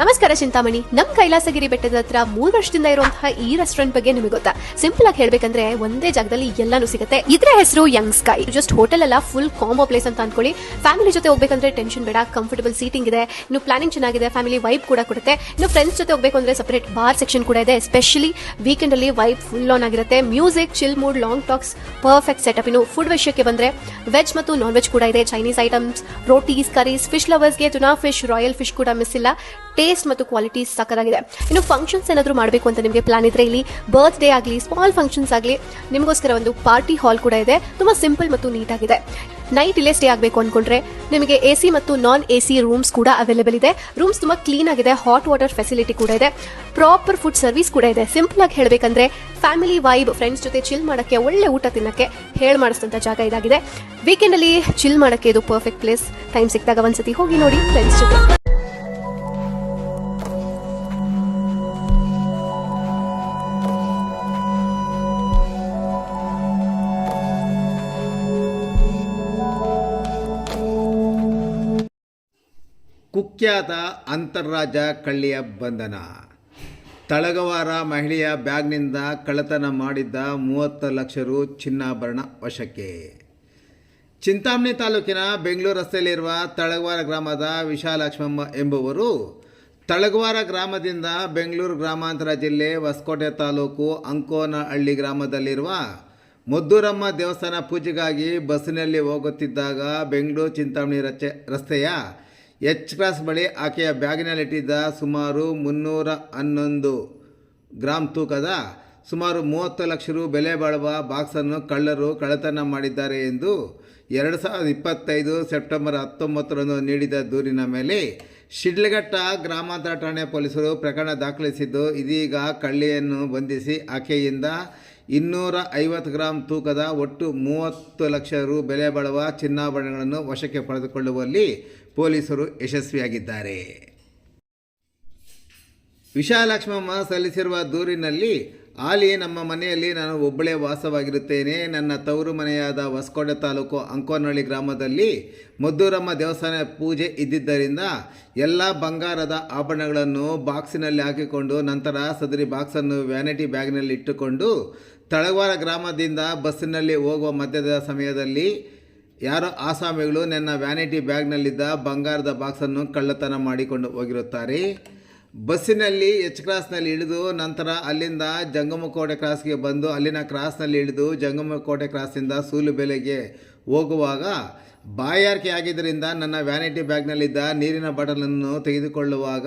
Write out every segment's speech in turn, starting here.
ನಮಸ್ಕಾರ ಚಿಂತಾಮಣಿ. ನಮ್ ಕೈಲಾಸಗಿರಿ ಬೆಟ್ಟದ ಹತ್ರ ಮೂರ್ ವರ್ಷದಿಂದ ಇರುವಂತಹ ಈ ರೆಸ್ಟೋರೆಂಟ್ ಬಗ್ಗೆ ನಿಮಗೆ ಗೊತ್ತಾ? ಸಿಂಪಲ್ ಆಗಿ ಹೇಳ್ಬೇಕಂದ್ರೆ ಒಂದೇ ಜಾಗದಲ್ಲಿ ಎಲ್ಲಾನು ಸಿಗುತ್ತೆ. ಇದ್ರ ಹೆಸರು ಯಂಗ್ ಸ್ಕೈ ಜಸ್ಟ್ ಹೋಟೆಲ್ ಅಲ್ಲ ಫುಲ್ ಕಾಂಬೋ ಪ್ಲೇಸ್ ಅಂತ ಅನ್ಕೊಳ್ಳಿ. ಫ್ಯಾಮಿಲಿ ಜೊತೆ ಹೋಗ್ಬೇಕಂದ್ರೆ ಟೆನ್ಷನ್ ಬೇಡ ಕಂಫರ್ಟಬಲ್ ಸೀಟಿಂಗ್ ಇದೆ. ಇನ್ನು ಪ್ಲಾನಿಂಗ್ ಚೆನ್ನಾಗಿದೆ ಫ್ಯಾಮಿಲಿ ವೈಬ್ ಕೂಡ ಕೊಡುತ್ತೆ. ಇನ್ನು ಫ್ರೆಂಡ್ಸ್ ಜೊತೆ ಹೋಗ್ಬೇಕು ಅಂದ್ರೆ ಸಪರೇಟ್ ಬಾರ್ ಸೆಕ್ಷನ್ ಕೂಡ ಇದೆ. ಎಸ್ಪೆಷಲಿ ವೀಕೆಂಡ್ ಅಲ್ಲಿ ವೈಬ್ ಫುಲ್ ಆನ್ ಆಗಿರುತ್ತೆ. Music chill mood long talks perfect setup ಇನ್ನು ಫುಡ್ ವಿಷಯಕ್ಕೆ ಬಂದ್ರೆ ವೆಜ್ ಮತ್ತು ನಾನ್ ವೆಜ್ ಕೂಡ ಇದೆ. Chinese items rotis curries fish ಲವರ್ಸ್ಗೆ tuna fish royal fish ಕೂಡ ಮಿಸ್ ಇಲ್ಲ. ಟೇಸ್ಟ್ ಮತ್ತು ಕ್ವಾಲಿಟಿ ಸಕ್ಕದಾಗಿದೆ ಇನ್ನು ಫಂಕ್ಷನ್ಸ್ ಏನಾದರೂ ಮಾಡಬೇಕು ಅಂತ ನಿಮಗೆ ಪ್ಲಾನ್ ಇದ್ರೆ ಇಲ್ಲಿ ಬರ್ತ್ಡೇ ಆಗಲಿ ಸ್ಮಾಲ್ ಫಂಕ್ಷನ್ಸ್ ಆಗಲಿ, ನಿಮಗೋಸ್ಕರ ಒಂದು ಪಾರ್ಟಿ ಹಾಲ್ ಕೂಡ ಇದೆ. ತುಂಬ ಸಿಂಪಲ್ ಮತ್ತು ನೀಟಾಗಿದೆ ನೈಟ್ ಇಲ್ಲೇ ಸ್ಟೇ ಆಗಬೇಕು ಅನ್ಕೊಂಡ್ರೆ ನಿಮಗೆ ಎ ಸಿ ಮತ್ತು ನಾನ್ ಎ ಸಿ ರೂಮ್ಸ್ ಕೂಡ ಅವೈಲೇಬಲ್ ಇದೆ. ರೂಮ್ಸ್ ತುಂಬ ಕ್ಲೀನ್ ಆಗಿದೆ ಹಾಟ್ ವಾಟರ್ ಫೆಸಿಲಿಟಿ ಕೂಡ ಇದೆ. ಪ್ರಾಪರ್ ಫುಡ್ ಸರ್ವಿಸ್ ಕೂಡ ಇದೆ. ಸಿಂಪಲ್ ಆಗಿ ಹೇಳಬೇಕಂದ್ರೆ ಫ್ಯಾಮಿಲಿ ವೈಬ್ ಫ್ರೆಂಡ್ಸ್ ಜೊತೆ ಚಿಲ್ ಮಾಡೋಕ್ಕೆ, ಒಳ್ಳೆ ಊಟ ತಿನ್ನಕ್ಕೆ, ಹೇಳಿ ಮಾಡಿಸಿದಂಥ ಜಾಗ ಇದಾಗಿದೆ. ವೀಕೆಂಡ್ ಅಲ್ಲಿ ಚಿಲ್ ಮಾಡೋಕ್ಕೆ ಇದು ಪರ್ಫೆಕ್ಟ್ ಪ್ಲೇಸ್ ಟೈಮ್ ಸಿಕ್ಕಿದಾಗ ಒಂದ್ಸತಿ ಹೋಗಿ ನೋಡಿ ಫ್ರೆಂಡ್ಸ್ ಜೊತೆ. ಕುಖ್ಯಾತ ಅಂತರ್ರಾಜ ಕಳ್ಳಿಯ ಬಂಧನ. ತಳಗವಾರ ಮಹಿಳೆಯ ಬ್ಯಾಗ್ನಿಂದ ಕಳ್ಳತನ ಮಾಡಿದ್ದ ಮೂವತ್ತು ಲಕ್ಷ ರು ಚಿನ್ನಾಭರಣ ವಶಕ್ಕೆ. ಚಿಂತಾಮಣಿ ತಾಲೂಕಿನ ಬೆಂಗಳೂರು ರಸ್ತೆಯಲ್ಲಿರುವ ತಳಗವಾರ ಗ್ರಾಮದ ವಿಶಾಲಕ್ಷ್ಮಮ್ಮ ಎಂಬುವರು ತಳಗವಾರ ಗ್ರಾಮದಿಂದ ಬೆಂಗಳೂರು ಗ್ರಾಮಾಂತರ ಜಿಲ್ಲೆ ಹೊಸಕೋಟೆ ತಾಲೂಕು ಅಂಕೋನಹಳ್ಳಿ ಗ್ರಾಮದಲ್ಲಿರುವ ಮುದ್ದೂರಮ್ಮ ದೇವಸ್ಥಾನ ಪೂಜೆಗಾಗಿ ಬಸ್ಸಿನಲ್ಲಿ ಹೋಗುತ್ತಿದ್ದಾಗ ಬೆಂಗಳೂರು ಚಿಂತಾಮಣಿ ರಚೆ ರಸ್ತೆಯ ಎಚ್ ಕ್ರಾಸ್ ಬಳಿ ಆಕೆಯ ಬ್ಯಾಗಿನಲ್ಲಿಟ್ಟಿದ್ದ ಸುಮಾರು ಮುನ್ನೂರ ಹನ್ನೊಂದು ಗ್ರಾಂ ತೂಕದ ಸುಮಾರು ಮೂವತ್ತು ಲಕ್ಷ ರು ಬೆಲೆ ಬಾಳುವ ಬಾಕ್ಸನ್ನು ಕಳ್ಳರು ಕಳ್ಳತನ ಮಾಡಿದ್ದಾರೆ ಎಂದು ಎರಡು ಸಾವಿರದ ಇಪ್ಪತ್ತೈದು ಸೆಪ್ಟೆಂಬರ್ ಹತ್ತೊಂಬತ್ತರಂದು ನೀಡಿದ ದೂರಿನ ಮೇಲೆ ಶಿಡ್ಲಘಟ್ಟ ಗ್ರಾಮಾಂತರ ಠಾಣೆ ಪೊಲೀಸರು ಪ್ರಕರಣ ದಾಖಲಿಸಿದ್ದು ಇದೀಗ ಕಳ್ಳಿಯನ್ನು ಬಂಧಿಸಿ ಆಕೆಯಿಂದ ಇನ್ನೂರ ಐವತ್ತು ಗ್ರಾಂ ತೂಕದ ಒಟ್ಟು ಮೂವತ್ತು ಲಕ್ಷ ರು ಬೆಲೆ ಬಾಳುವ ಚಿನ್ನಾಭರಣಗಳನ್ನು ವಶಕ್ಕೆ ಪಡೆದುಕೊಳ್ಳುವಲ್ಲಿ ಪೊಲೀಸರು ಯಶಸ್ವಿಯಾಗಿದ್ದಾರೆ. ವಿಶಾಲಕ್ಷ್ಮಮ್ಮ ಸಲ್ಲಿಸಿರುವ ದೂರಿನಲ್ಲಿ, ಆಲಿ, ನಮ್ಮ ಮನೆಯಲ್ಲಿ ನಾನು ಒಬ್ಬಳೇ ವಾಸವಾಗಿರುತ್ತೇನೆ. ನನ್ನ ತವರು ಮನೆಯಾದ ಹೊಸಕೋಟೆ ತಾಲೂಕು ಅಂಕೋನಹಳ್ಳಿ ಗ್ರಾಮದಲ್ಲಿ ಮದ್ದೂರಮ್ಮ ದೇವಸ್ಥಾನ ಪೂಜೆ ಇದ್ದಿದ್ದರಿಂದ ಎಲ್ಲ ಬಂಗಾರದ ಆಭರಣಗಳನ್ನು ಬಾಕ್ಸಿನಲ್ಲಿ ಹಾಕಿಕೊಂಡು ನಂತರ ಸದರಿ ಬಾಕ್ಸನ್ನು ವ್ಯಾನಿಟಿ ಬ್ಯಾಗ್ನಲ್ಲಿ ಇಟ್ಟುಕೊಂಡು ತಳವಾರ ಗ್ರಾಮದಿಂದ ಬಸ್ಸಿನಲ್ಲಿ ಹೋಗುವ ಮಧ್ಯದ ಸಮಯದಲ್ಲಿ ಯಾರೋ ಆಸಾಮಿಗಳು ನನ್ನ ವ್ಯಾನಿಟಿ ಬ್ಯಾಗ್ನಲ್ಲಿದ್ದ ಬಂಗಾರದ ಬಾಕ್ಸನ್ನು ಕಳ್ಳತನ ಮಾಡಿಕೊಂಡು ಹೋಗಿರುತ್ತಾರೆ? ಬಸ್ಸಿನಲ್ಲಿ ಎಚ್ ಕ್ರಾಸ್ನಲ್ಲಿ ಇಳಿದು ನಂತರ ಅಲ್ಲಿಂದ ಜಂಗಮಕೋಟೆ ಕ್ರಾಸ್ಗೆ ಬಂದು ಅಲ್ಲಿನ ಕ್ರಾಸ್ನಲ್ಲಿ ಇಳಿದು ಜಂಗಮಕೋಟೆ ಕ್ರಾಸಿಂದ ಸೂಲುಬೆಲೆಗೆ ಹೋಗುವಾಗ ಬಾಯಾರಿಕೆ ಆಗಿದ್ದರಿಂದ ನನ್ನ ವ್ಯಾನಿಟಿ ಬ್ಯಾಗ್ನಲ್ಲಿದ್ದ ನೀರಿನ ಬಾಟಲನ್ನು ತೆಗೆದುಕೊಳ್ಳುವಾಗ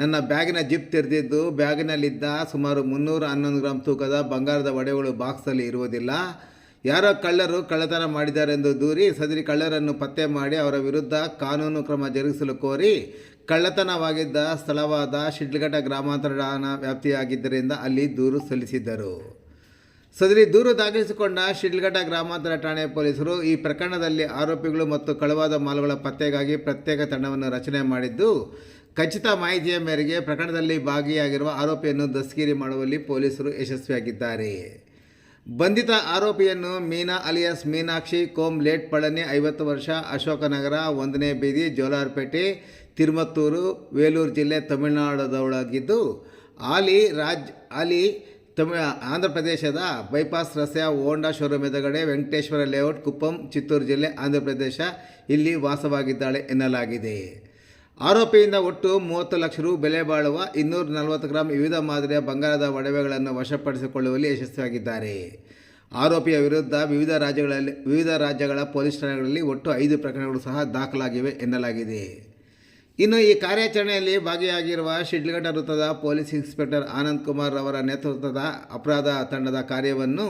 ನನ್ನ ಬ್ಯಾಗಿನ ಜಿಪ್ ತೆರೆದಿದ್ದು ಬ್ಯಾಗಿನಲ್ಲಿದ್ದ ಸುಮಾರು ಮುನ್ನೂರ ಹನ್ನೊಂದು ಗ್ರಾಮ್ ತೂಕದ ಬಂಗಾರದ ಒಡೆಗಳು ಬಾಕ್ಸಲ್ಲಿ ಇರುವುದಿಲ್ಲ. ಯಾರೋ ಕಳ್ಳರು ಕಳ್ಳತನ ಮಾಡಿದ್ದಾರೆಂದು ದೂರಿ ಸದರಿ ಕಳ್ಳರನ್ನು ಪತ್ತೆ ಮಾಡಿ ಅವರ ವಿರುದ್ಧ ಕಾನೂನು ಕ್ರಮ ಜರುಗಿಸಲು ಕೋರಿ ಕಳ್ಳತನವಾಗಿದ್ದ ಸ್ಥಳವಾದ ಶಿಡ್ಲಘಟ್ಟ ಗ್ರಾಮಾಂತರ ವ್ಯಾಪ್ತಿಯಾಗಿದ್ದರಿಂದ ಅಲ್ಲಿ ದೂರು ಸಲ್ಲಿಸಿದ್ದರು. ಸದರಿ ದೂರು ದಾಖಲಿಸಿಕೊಂಡ ಶಿಡ್ಲಘಟ್ಟ ಗ್ರಾಮಾಂತರ ಠಾಣೆ ಪೊಲೀಸರು ಈ ಪ್ರಕರಣದಲ್ಲಿ ಆರೋಪಿಗಳು ಮತ್ತು ಕಳವಾದ ಮಾಲುಗಳ ಪತ್ತೆಗಾಗಿ ಪ್ರತ್ಯೇಕ ತಂಡವನ್ನು ರಚನೆ ಮಾಡಿದ್ದು, ಖಚಿತ ಮಾಹಿತಿಯ ಮೇರೆಗೆ ಪ್ರಕರಣದಲ್ಲಿ ಭಾಗಿಯಾಗಿರುವ ಆರೋಪಿಯನ್ನು ದಸ್ಗಿರಿ ಮಾಡುವಲ್ಲಿ ಪೊಲೀಸರು ಯಶಸ್ವಿಯಾಗಿದ್ದಾರೆ. ಬಂಧಿತ ಆರೋಪಿಯನ್ನು ಮೀನಾ ಅಲಿಯಾಸ್ ಮೀನಾಕ್ಷಿ, ಕೋಮ್ ಲೇಟ್ ಪಳನಿ, ಐವತ್ತು ವರ್ಷ, ಅಶೋಕನಗರ, ಒಂದನೇ ಬೀದಿ, ಜೋಲಾರ್ಪೇಟೆ, ತಿರುಮತ್ತೂರು, ವೇಲೂರು ಜಿಲ್ಲೆ ತಮಿಳುನಾಡದವಳಾಗಿದ್ದು, ಆಲಿ ರಾಜ್, ಆಲಿ ತಮಿಳ, ಆಂಧ್ರ ಪ್ರದೇಶದ ಬೈಪಾಸ್ ರಸ್ತೆಯ ಹೋಂಡಾ ಶೋರೂಮ್ ಎದುರುಗಡೆ ವೆಂಕಟೇಶ್ವರ ಲೇಔಟ್, ಕುಪ್ಪಂ, ಚಿತ್ತೂರು ಜಿಲ್ಲೆ, ಆಂಧ್ರ ಪ್ರದೇಶ ಇಲ್ಲಿ ವಾಸವಾಗಿದ್ದಾಳೆ ಎನ್ನಲಾಗಿದೆ. ಆರೋಪಿಯಿಂದ ಒಟ್ಟು ಮೂವತ್ತು ಲಕ್ಷ ರು ಬೆಲೆ ಬಾಳುವ ಇನ್ನೂರ ನಲವತ್ತು ಗ್ರಾಂ ವಿವಿಧ ಮಾದರಿಯ ಬಂಗಾರದ ಒಡವೆಗಳನ್ನು ವಶಪಡಿಸಿಕೊಳ್ಳುವಲ್ಲಿ ಯಶಸ್ವಿಯಾಗಿದ್ದಾರೆ. ಆರೋಪಿಯ ವಿರುದ್ಧ ವಿವಿಧ ರಾಜ್ಯಗಳಲ್ಲಿ, ವಿವಿಧ ರಾಜ್ಯಗಳ ಪೊಲೀಸ್ ಠಾಣೆಗಳಲ್ಲಿ ಒಟ್ಟು ಐದು ಪ್ರಕರಣಗಳು ಸಹ ದಾಖಲಾಗಿವೆ ಎನ್ನಲಾಗಿದೆ. ಇನ್ನು ಈ ಕಾರ್ಯಾಚರಣೆಯಲ್ಲಿ ಭಾಗಿಯಾಗಿರುವ ಶಿಡ್ಲಘಟ್ಟ ವೃತ್ತದ ಪೊಲೀಸ್ ಇನ್ಸ್ಪೆಕ್ಟರ್ ಆನಂದ್ ಕುಮಾರ್ ಅವರ ನೇತೃತ್ವದ ಅಪರಾಧ ತಂಡದ ಕಾರ್ಯವನ್ನು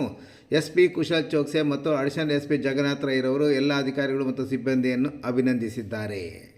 ಎಸ್ ಪಿ ಕುಶಲ್ ಚೋಕ್ಸೆ ಮತ್ತು ಅಡಿಷನಲ್ ಎಸ್ ಪಿ ಜಗನ್ನಾಥ್ ರೈರವರು ಎಲ್ಲ ಅಧಿಕಾರಿಗಳು ಮತ್ತು ಸಿಬ್ಬಂದಿಯನ್ನು ಅಭಿನಂದಿಸಿದ್ದಾರೆ.